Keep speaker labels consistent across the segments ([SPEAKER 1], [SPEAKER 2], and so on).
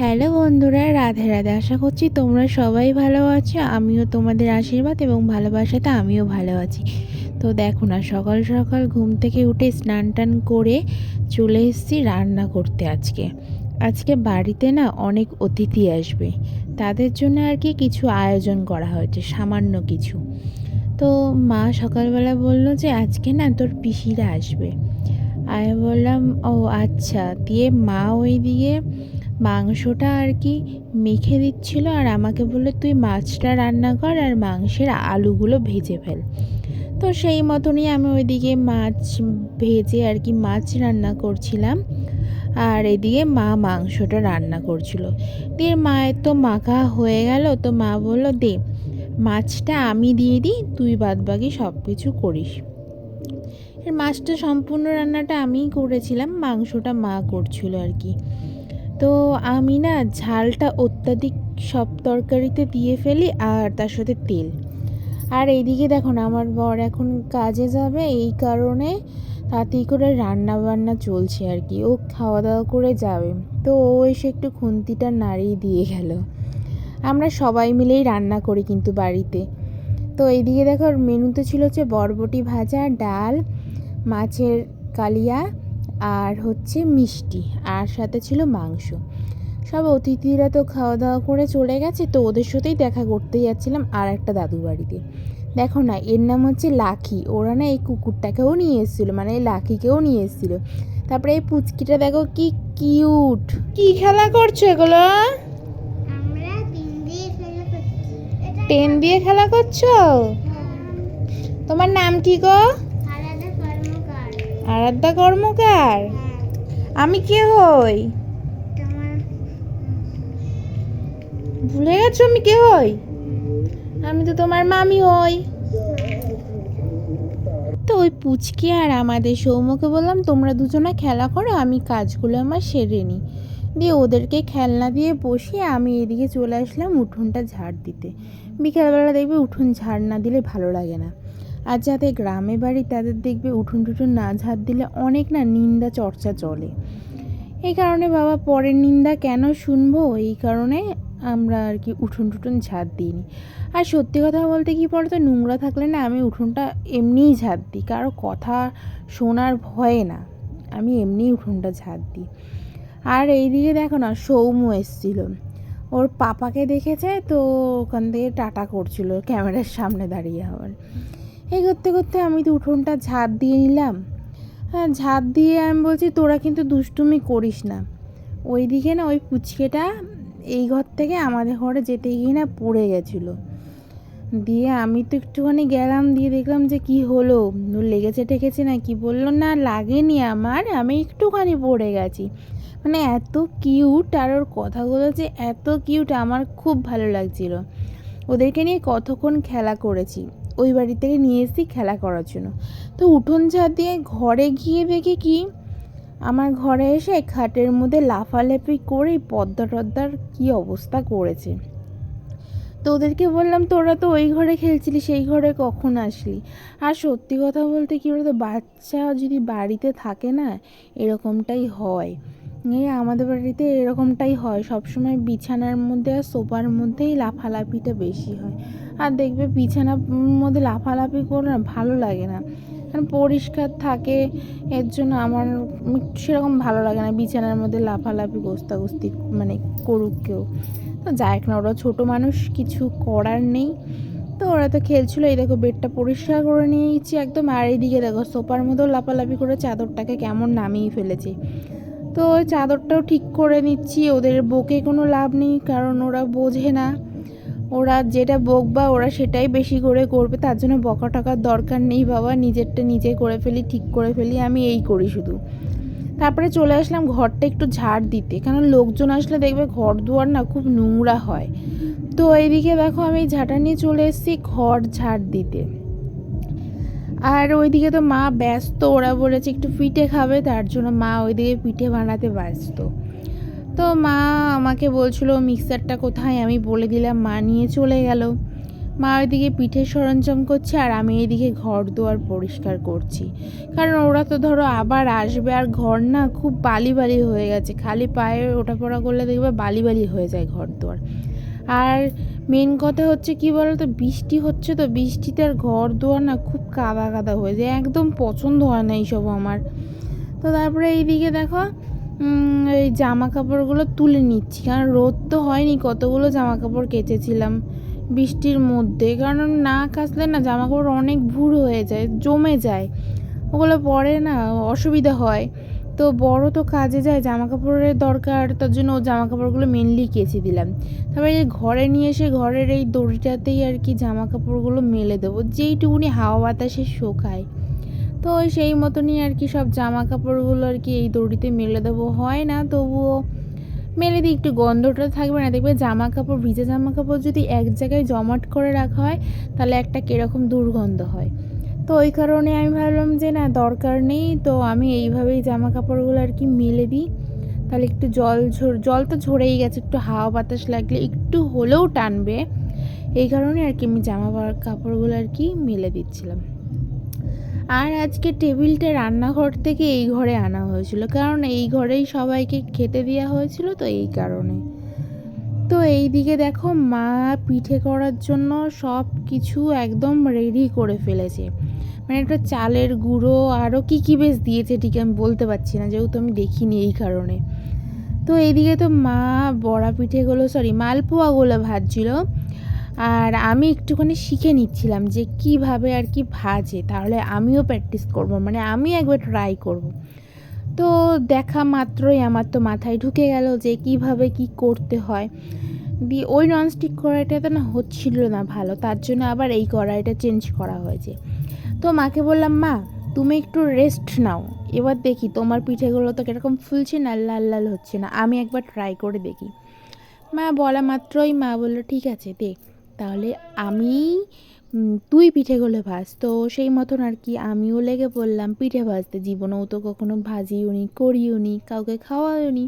[SPEAKER 1] Hello বন্ধুরা, রাধে রাধে। আশা করছি তোমরা সবাই ভালো আছো। আমিও তোমাদের আশীর্বাদ এবং ভালোবাসাতে আমিও ভালো আছি। তো দেখো না, সকাল সকাল ঘুম থেকে উঠে স্নান টান করে চলে এসেছি রান্না করতে আজকে। আজকে বাড়িতে না অনেক অতিথি আসবে। তাদের জন্য আর কি কিছু আয়োজন করা হয়েছে, সামান্য কিছু। তো মা সকালবেলা বলল যে, আজকে না তোর পিসিরা আসবে। আমি বললাম, ও আচ্ছা। দিয়ে মা ওই দিয়ে মাংসটা আর কি মেখে দিচ্ছিল আর আমাকে বলল, তুই মাছটা রান্না কর আর মাংসের আলুগুলো ভেজে ফেল। তো সেই মতনই আমি ওইদিকে মাছ ভেজে আর কি মাছ রান্না করছিলাম। আর এদিকে মা মাংসটা রান্না করছিল। দিয়ে মায়ের তো মাখা হয়ে গেল, তো মা বলল, দে, মাছটা আমি দিয়ে দিই, তুই বাদ বাকি সব কিছু করিস। এর মাছটা সম্পূর্ণ রান্নাটা আমিই করেছিলাম, মাংসটা মা করছিল আর কি। তো আমি না ঝালটা অত্যাধিক সব তরকারিতে দিয়ে ফেলি আর তার সাথে তেল। আর এইদিকে দেখুন, আমার বর এখন কাজে যাবে, এই কারণে তাতেই করে রান্না বান্না চলছে আর কি। ও খাওয়া দাওয়া করে যাবে। তো ও এসে একটু খুন্তিটা নাড়িয়ে দিয়ে গেল। আমরা সবাই মিলেই রান্না করি কিন্তু বাড়িতে। তো এইদিকে দেখো মেনুতে ছিল হচ্ছে বরবটি ভাজা, ডাল, মাছের কালিয়া আর হচ্ছে মিষ্টি আর সাথে ছিল মাংস। সব অতিথিরা তো খাওয়া দাওয়া করে চলে গেছে তো ওদের সাথেই দেখা করতে যাচ্ছিলাম আর একটা দাদু বাড়িতে। দেখো না এর নাম হচ্ছে লাখি। ওরা না এই কুকুরটাকেও নিয়ে এসেছিল মানে এই লাখিকেও নিয়ে এসেছিল। তারপরে এই পুচকিটা দেখো কি কিউট কি খেলা করছ এগুলো?
[SPEAKER 2] আমরা তিন দিয়ে খেলা
[SPEAKER 1] পেন দিয়ে খেলা করছ? তোমার নাম কি গো? আরাধ্যা কর্মকার? আমি কে হই? ভুলে গেছো আমি কে হই? আমি তো তোমার মামি হই। তো ওই পুচকে আর আমাদের সৌম্যকে বললাম, তোমরা দুজনে খেলা করো, আমি কাজগুলো আমার সেরে নিই দিয়ে ওদেরকে খেলনা দিয়ে বসিয়ে আমি এদিকে চলে আসলাম উঠোনটা ঝাড় দিতে। বিকেলবেলা দেখবে উঠোন ঝাড় না দিলে ভালো লাগে না। আর যাদের গ্রামে বাড়ি, তাদের দেখবে উঠোন টুঠোন না ঝাড় দিলে অনেক না নিন্দা চর্চা চলে। এই কারণে বাবা পরের নিন্দা কেন শুনব? এই কারণে আমরা আর কি উঠোন টুঠোন ঝাড় দিইনি। আর সত্যি কথা বলতে কি বলতো, নোংরা থাকলে না আমি উঠোনটা এমনিই ঝাড় দিই। কারও কথা শোনার ভয়ে না, আমি এমনিই উঠোনটা ঝাড় দিই। আর এই দিকে দেখো না, সৌম্য এসছিল। ওর পাপাকে দেখেছে তো ওখান থেকে টাটা করছিল, ক্যামেরার সামনে দাঁড়িয়ে আবার। এই করতে করতে আমি তো উঠোনটা ঝাঁপ দিয়ে নিলাম। হ্যাঁ ঝাঁপ দিয়ে আমি বলছি, তোরা কিন্তু দুষ্টুমি করিস না। ওই দিকে না ওই পুচকেটা এই ঘর থেকে আমাদের ঘরে যেতে গিয়ে না পড়ে গেছিল। দিয়ে আমি তো একটুখানি গেলাম, দিয়ে দেখলাম যে কি হলো। লেগেছে টেকেছে না কি বলল? না, লাগেনি আমার, আমি একটুখানি পড়ে গেছি। মানে এত কিউট, আর ওর কথাগুলো যে এত কিউট, আমার খুব ভালো লাগছিল। ওদেরকে নিয়ে কতক্ষণ খেলা করেছি। ওই বাড়ি থেকে নিয়ে এসেছি খেলা করার জন্য। তো উঠোন ঝাড় দিয়ে ঘরে গিয়ে দেখি কি, আমার ঘরে এসে খাটের মধ্যে লাফালাফি করে পদ্মা টদ্মার কী অবস্থা করেছে। তো ওদেরকে বললাম, তোরা তো ওই ঘরে খেলছিলি, সেই ঘরে কখন আসলি? আর সত্যি কথা বলতে কি বলতো, বাচ্চা যদি বাড়িতে থাকে না, এরকমটাই হয়। এই আমাদের বাড়িতে এরকমটাই হয়। সবসময় বিছানার মধ্যে আর সোফার মধ্যেই লাফালাফিটা বেশি হয়। আর দেখবে বিছানার মধ্যে লাফালাফি করে না ভালো লাগে না। কারণ পরিষ্কার থাকে, এর জন্য আমার সেরকম ভালো লাগে না বিছানার মধ্যে লাফালাফি, গোস্তাগুস্তি মানে করুক কেউ। তো যাই না, ওরা ছোটো মানুষ, কিছু করার নেই। তো ওরা তো খেলছিল, এই দেখো বেডটা পরিষ্কার করে নিয়েছি একদম। আর এইদিকে দেখো, সোফার মধ্যেও লাফালাফি করে চাদরটাকে কেমন নামিয়ে ফেলেছে। তো চাদরটাও ঠিক করে নিচ্ছি, ওদের বকে কোনো লাভ নেই, কারণ ওরা বোঝে না। ওরা যেটা বকবা ওরা সেটাই বেশি করে করবে, তার জন্য বকা টাকার দরকার নেই বাবা, নিজেরটা নিজে করে ফেলি, ঠিক করে ফেলি, আমি এই করি শুধু। তারপরে চলে আসলাম ঘরটা একটু ঝাড় দিতে কারণ লোকজন আসলে দেখবে ঘর দুয়ার না খুব নোংরা হয়। তো এইদিকে দেখো আমি ঝাঁটা নিয়ে চলে এসেছি ঘর ঝাড় দিতে। আর ওইদিকে তো মা ব্যস্ত, ওরা বলেছে একটু পিঠে খাবে, তার জন্য মা ওইদিকে পিঠে বানাতে ব্যস্ত। তো মা আমাকে বলছিল, মিক্সারটা কোথায়? আমি বলে দিলাম, মা নিয়ে চলে গেল। মা ওইদিকে পিঠে সরঞ্জাম করছে আর আমি এইদিকে ঘর দুয়ার পরিষ্কার করছি। কারণ ওরা তো ধরো আবার আসবে, আর ঘর না খুব বালি বালি হয়ে গেছে। খালি পায়ে ওঠা পড়া করলে দেখবে বালি বালি হয়ে যায় ঘর দুয়ার। আর মেন কথা হচ্ছে কি বলতো, বৃষ্টি হচ্ছে তো, বৃষ্টিতে আর ঘর দুয়ার না খুব কাদা কাদা হয়ে যায়। একদম পছন্দ হয় না এইসব আমার। তো তারপরে এইদিকে দেখো এই জামা কাপড়গুলো তুলে নিচ্ছি। কারণ রোদ তো হয়নি, কতগুলো জামা কাপড় কেচেছিলাম বৃষ্টির মধ্যে। কারণ না কাচলে না জামা কাপড় অনেক ভুর হয়ে যায়, জমে যায়। ওগুলো পরে না অসুবিধা হয়। তো বড় তো কাজে যায় জামা কাপড়ের দরকার, তার জন্য ও জামা কাপড়গুলো মেনলি কেচে দিলাম। তারপরে ঘরে নিয়ে এসে ঘরের এই দড়িটাতেই আর কি জামা কাপড়গুলো মেলে দেবো। যেইটুকুনি হাওয়া বাতাসে শোকায়। তো সেই মতনই আর কি সব জামা কাপড়গুলো আর কি এই দড়িতে মেলে দেবো। হয় না, তবুও মেলে দিই একটু গন্ধটা থাকবে না। দেখবে জামা কাপড় ভিজে জামা কাপড় যদি এক জায়গায় জমাট করে রাখা হয়, তাহলে একটা কীরকম দুর্গন্ধ হয়। তো ওই কারণে আমি ভাবলাম যে না, দরকার নেই। তো আমি এইভাবেই জামা কাপড়গুলো আর কি মেলে দিই। তাহলে একটু জল ঝর, জল তো ঝরেই গেছে, একটু হাওয়া বাতাস লাগলে একটু হলেও টানবে। এই কারণে আর কি আমি জামা কাপড়গুলো আর কি মেলে দিচ্ছিলাম। আর আজকে টেবিলটা রান্নাঘর থেকে এই ঘরে আনা হয়েছিল। কারণ এই ঘরেই সবাইকে খেতে দেওয়া হয়েছিল তো এই কারণে। তো এই দিকে দেখো মা পিঠে করার জন্য সব কিছু একদম রেডি করে ফেলেছে। মানে একটা চালের গুঁড়ো আরও কী কী বেশ দিয়েছে ঠিক আমি বলতে পারছি না, যেহেতু আমি দেখিনি এই কারণে। তো এইদিকে তো মা বড়া পিঠেগুলো সরি মালপোয়াগুলো ভাজছিল। আর আমি একটুখানি শিখে নিচ্ছিলাম যে কীভাবে আর কি ভাজে, তাহলে আমিও প্র্যাকটিস করব মানে আমি একবার ট্রাই করব। তো দেখা মাত্রই আমার তো মাথায় ঢুকে গেল যে কীভাবে কি করতে হয়। দিয়ে ওই ননস্টিক কড়াইটাতে না হচ্ছিল না ভালো, তার জন্য আবার এই কড়াইটা চেঞ্জ করা হয়েছে। তো মাকে বললাম, মা, তুমি একটু রেস্ট নাও, এবার দেখি তোমার পিঠেগুলো তো কীরকম ফুলছে না লাল লাল হচ্ছে না, আমি একবার ট্রাই করে দেখি। মা বলা মাত্রই মা বলল, ঠিক আছে, দে। তাহলে আমি তুই পিঠেগুলো ভাজ। তো সেই মতন আর কি আমিও লেগে পড়লাম পিঠে ভাজতে। জীবনেও তো কখনো ভাজিও নি করিও নি কাউকে খাওয়াও নি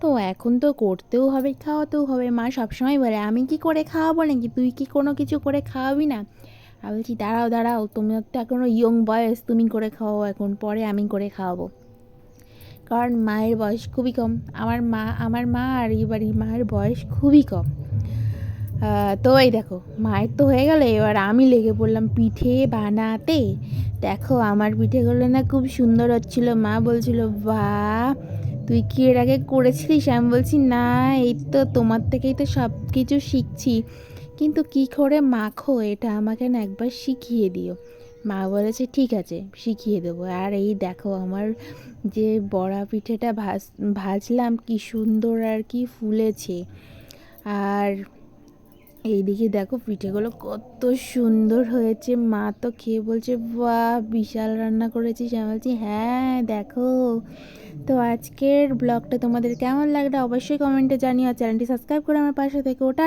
[SPEAKER 1] তো এখন তো করতেও হবে, খাওয়াতেও হবে। মা সবসময় বলে, আমি কি করে খাওয়াবো নাকি? তুই কি কোনো কিছু করে খাওয়াবি না? আমি বলছি, দাঁড়াও দাঁড়াও, তুমি তো এখনও ইয়ং বয়স, তুমি করে খাওয়াও, এখন পরে আমি করে খাওয়াবো। কারণ মায়ের বয়স খুবই কম। আমার মা আমার মা আর বাড়ির মায়ের বয়স খুবই কম। তো এই দেখো, মায়ের তো হয়ে গেল, এবার আমি লেগে পড়লাম পিঠে বানাতে। দেখো, আমার পিঠেগুলো না খুব সুন্দর হচ্ছিল। মা বলছিল, বাহ, তুই কি এর আগে করেছিলিস? আমি বলছি, না, এই তো তোমার থেকেই তো সব কিছু শিখছি। কিন্তু কি করে মাখো, এটা আমাকে না একবার শিখিয়ে দিও। মা বলেছে, ঠিক আছে, শিখিয়ে দেবো। আর এই দেখো, আমার যে বড়া পিঠেটা ভাজ, ভাজলাম, কি সুন্দর আর কি ফুলেছে। আর এইদিকে দেখো পিঠেগুলো কত সুন্দর হয়েছে। মা তো খেয়ে বলছে বা বিশাল রান্না করেছিস। আমি বলছি হ্যাঁ দেখো। তো আজকের ব্লগটা তোমাদের কেমন লাগল অবশ্যই কমেন্টে জানিও। চ্যানেলটি সাবস্ক্রাইব করে আমার পাশে থেকে। ওটা